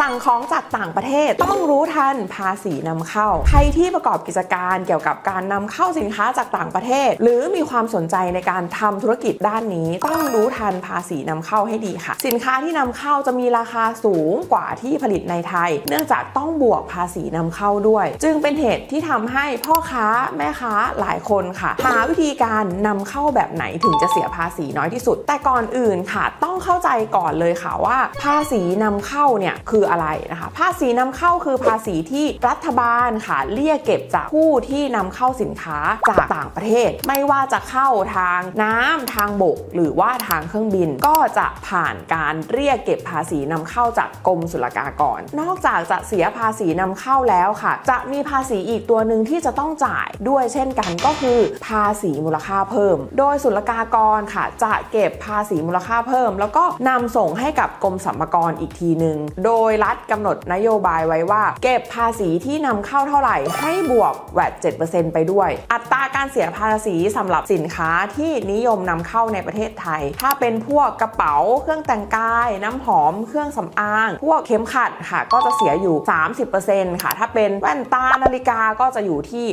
สั่งของจากต่างประเทศ ต้องรู้ทันภาษีนำเข้า ใครที่ประกอบกิจการเกี่ยวกับการนำเข้าสินค้าจากต่างประเทศ หรือมีความสนใจในการทำธุรกิจด้านนี้ ต้องรู้ทันภาษีนำเข้าให้ดีค่ะ สินค้าที่นำเข้าจะมีราคาสูงกว่าที่ผลิตในไทย เนื่องจากต้องบวกภาษีนำเข้าด้วย จึงเป็นเหตุที่ทำให้พ่อค้าแม่ค้าหลายคนค่ะหาวิธีการนำเข้าแบบไหนถึงจะเสียภาษีน้อยที่สุด แต่ก่อนอื่นค่ะ ต้องเข้าใจก่อนเลยค่ะว่า ภาษีนำเข้าเนี่ยคืออะไรนะคะ ภาษีนำเข้าคือภาษีที่รัฐบาลค่ะเรียกเก็บจากผู้ที่นำเข้าสินค้าจากต่างประเทศ ไม่ว่าจะเข้าทางน้ำทางบก หรือว่าทางเครื่องบินก็จะผ่านการเรียกเก็บภาษีนำเข้าจากกรมศุลกากร นอกจากจะเสียภาษีนำเข้าแล้วค่ะ จะมีภาษีอีกตัวหนึ่งที่จะต้องจ่ายด้วยเช่นกันก็คือภาษีมูลค่าเพิ่ม โดยศุลกากรค่ะ จะเก็บภาษีมูลค่าเพิ่ม แล้วก็นำส่งให้กับกรมสรรพากรอีกทีหนึ่งโดยรัฐกำหนดนโยบายไว้ว่า เก็บภาษีที่นำเข้าเท่าไหร่ ให้บวกแวด7%ไปด้วย อัตราการเสียภาษีสำหรับสินค้าที่นิยมนำเข้าในประเทศไทย ถ้าเป็นพวกกระเป๋า เครื่องแต่งกาย น้ำหอม เครื่องสำอาง พวกเข็มขัดค่ะ ก็จะเสียอยู่ 30%ค่ะ ถ้าเป็นแว่นตานาฬิกาก็จะอยู่ที่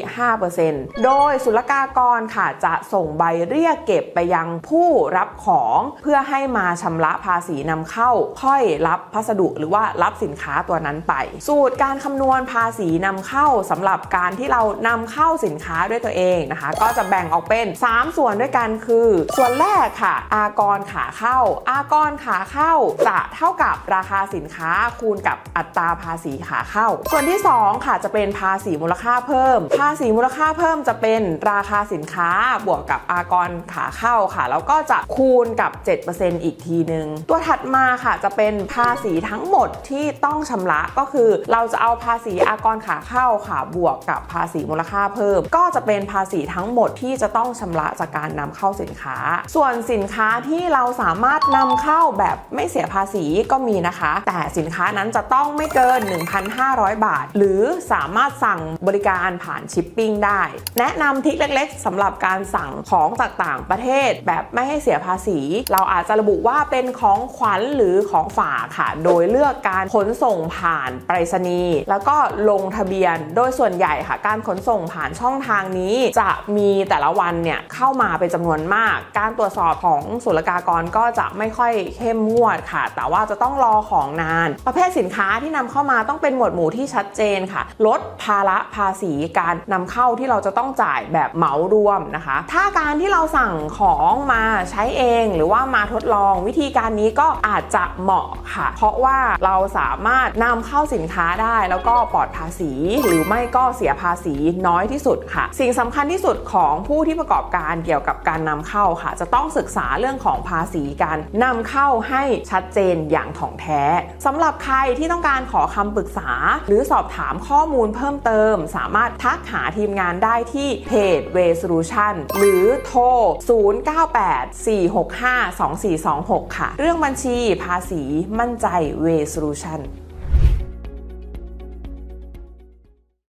5%โดยศุลกากรค่ะจะส่งใบเรียกเก็บไปยังผู้รับของ เพื่อให้มาชำระภาษีนำเข้า ค่อยรับพัสดุหรือว่ารับสินค้าตัวนั้นไป สูตรการคำนวณภาษีนำเข้าสำหรับการที่เรานำเข้าสินค้าด้วยตัวเองนะคะ ก็จะแบ่งออกเป็น 3 ส่วนด้วยกันคือ ส่วนแรกค่ะ อากรขาเข้า อากรขาเข้าจะเท่ากับราคาสินค้าคูณกับอัตราภาษีขาเข้า ส่วนที่ 2 ค่ะจะเป็นภาษีมูลค่าเพิ่ม ภาษีมูลค่าเพิ่มจะเป็นราคาสินค้าบวกกับอากรขาเข้าค่ะ แล้วก็จะคูณกับ 7%อีกทีหนึ่งตัวถัดมาค่ะจะเป็นภาษีทั้งหมดที่ต้องชำระก็คือเราจะเอาภาษีอากรขาเข้าค่ะบวกกับภาษีมูลค่าเพิ่ม ก็จะเป็นภาษีทั้งหมดที่จะต้องชำระจากการนำเข้าสินค้า ส่วนสินค้าที่เราสามารถนำเข้าแบบไม่เสียภาษีก็มีนะคะ แต่สินค้านั้นจะต้องไม่เกิน 1,500 บาท หรือสามารถสั่งบริการผ่านชิปปิ้งได้ แนะนำทริคเล็กๆสำหรับการสั่งของจากต่างประเทศ แบบไม่ให้เสียภาษี เราอาจจะระบุว่าเป็นของขวัญหรือของฝากค่ะ โดยเลือกการขนส่งผ่านไปรษณีย์แล้วก็ลงทะเบียน โดยส่วนใหญ่ค่ะ การขนส่งผ่านช่องทางนี้ จะมีแต่ละวันเนี่ยเข้ามาเป็นจำนวนมาก การตรวจสอบของศุลกากรก็จะไม่ค่อยเข้มงวดค่ะ แต่ว่าจะต้องรอของนาน ประเภทสินค้าที่นำเข้ามาต้องเป็นหมวดหมู่ที่ชัดเจนค่ะ ลดภาระภาษีการนำเข้าที่เราจะต้องจ่ายแบบเหมารวมนะคะ ถ้าการที่เราสั่งของมาใช้เอง หรือว่ามาทดลองวิธีการนี้ก็อาจจะเหมาะค่ะ เพราะว่าเราสามารถนำเข้าสินค้าได้ แล้วก็ปลอดภาษี หรือไม่ก็เสียภาษีน้อยที่สุดค่ะ สิ่งสำคัญที่สุดของผู้ที่ประกอบการเกี่ยวกับการนำเข้าค่ะ จะต้องศึกษาเรื่องของภาษีการนำเข้าให้ชัดเจนอย่างถ่องแท้สำหรับใครที่ต้องการขอคำปรึกษา หรือสอบถามข้อมูลเพิ่มเติม สามารถทักหาทีมงานได้ที่เพจ Way Solution หรือโทร 0984652426 ค่ะ เรื่องบัญชีภาษีมั่นใจกัน